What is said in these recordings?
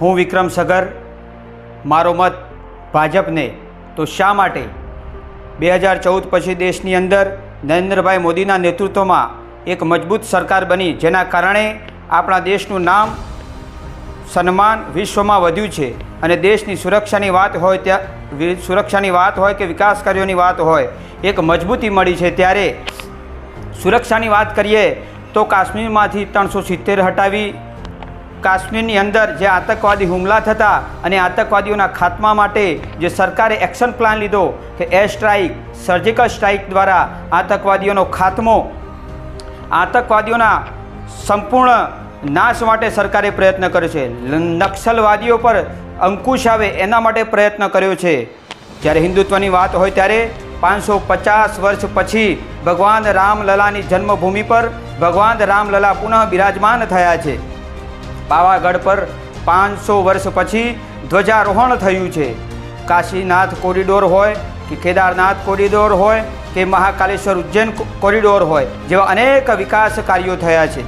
હું વિક્રમ સગર. મારો મત ભાજપને. તો શા માટે? બે હજાર ચૌદ પછી દેશની અંદર નરેન્દ્રભાઈ મોદીના નેતૃત્વમાં એક મજબૂત સરકાર બની, જેના કારણે આપણા દેશનું નામ સન્માન વિશ્વમાં વધ્યું છે. અને દેશની સુરક્ષાની વાત હોય ત્યાં સુરક્ષાની વાત હોય કે વિકાસ કાર્યોની વાત હોય, એક મજબૂતી મળી છે. ત્યારે સુરક્ષાની વાત કરીએ તો કાશ્મીરમાંથી ત્રણસો સિત્તેર હટાવી કાશ્મીરની અંદર જે આતંકવાદી હુમલા થતા અને આતંકવાદીઓના ખાત્મા માટે જે સરકારે એક્શન પ્લાન લીધો કે એર સ્ટ્રાઇક સર્જિકલ સ્ટ્રાઇક દ્વારા આતંકવાદીઓનો ખાત્મો, આતંકવાદીઓના સંપૂર્ણ નાશ માટે સરકારે પ્રયત્ન કર્યો છે. નક્સલવાદીઓ પર અંકુશ આવે એના માટે પ્રયત્ન કર્યો છે. જ્યારે હિન્દુત્વની વાત હોય ત્યારે પાંચસો પચાસ વર્ષ પછી ભગવાન રામલલાની જન્મભૂમિ પર ભગવાન રામલલા પુનઃ બિરાજમાન થયા છે. પાવાગઢ પર પાંચસો વર્ષ પછી ધ્વજારોહણ થયું છે. કાશીનાથ કોરિડોર હોય કે કેદારનાથ કોરિડોર હોય કે મહાકાલેશ્વર ઉજ્જૈન કોરિડોર હોય જેવા અનેક વિકાસ કાર્યો થયા છે.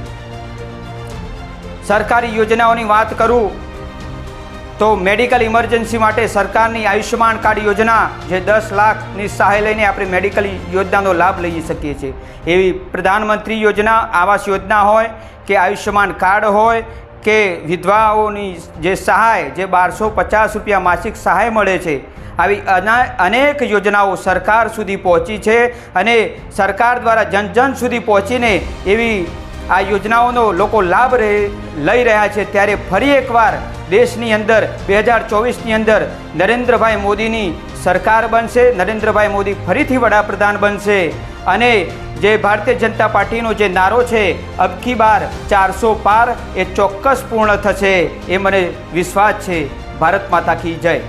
સરકારી યોજનાઓની વાત કરું તો મેડિકલ ઇમરજન્સી માટે સરકારની આયુષ્યમાન કાર્ડ યોજના જે દસ લાખની સહાય લઈને આપણે મેડિકલ યોજનાનો લાભ લઈ શકીએ છીએ. એવી પ્રધાનમંત્રી યોજના, આવાસ યોજના હોય કે આયુષ્યમાન કાર્ડ હોય કે વિધવાઓની જે સહાય, જે બારસો પચાસ રૂપિયા માસિક સહાય મળે છે, આવી અના- અનેક યોજનાઓ સરકાર સુધી પહોંચી છે અને સરકાર દ્વારા જન જન સુધી પહોંચીને એવી આ યોજનાઓનો લોકો લાભ રહે, લઈ રહ્યા છે. ત્યારે ફરી એકવાર દેશની અંદર બે હજાર ચોવીસની અંદર નરેન્દ્રભાઈ મોદીની સરકાર બનશે, નરેન્દ્રભાઈ મોદી ફરીથી વડાપ્રધાન બનશે. અને જે ભારતીય જનતા પાર્ટીનો જે નારો છે, અબકી બાર ચારસો પાર, એ ચોક્કસ પૂર્ણ થશે, એ મને વિશ્વાસ છે. ભારત માતા કી જય.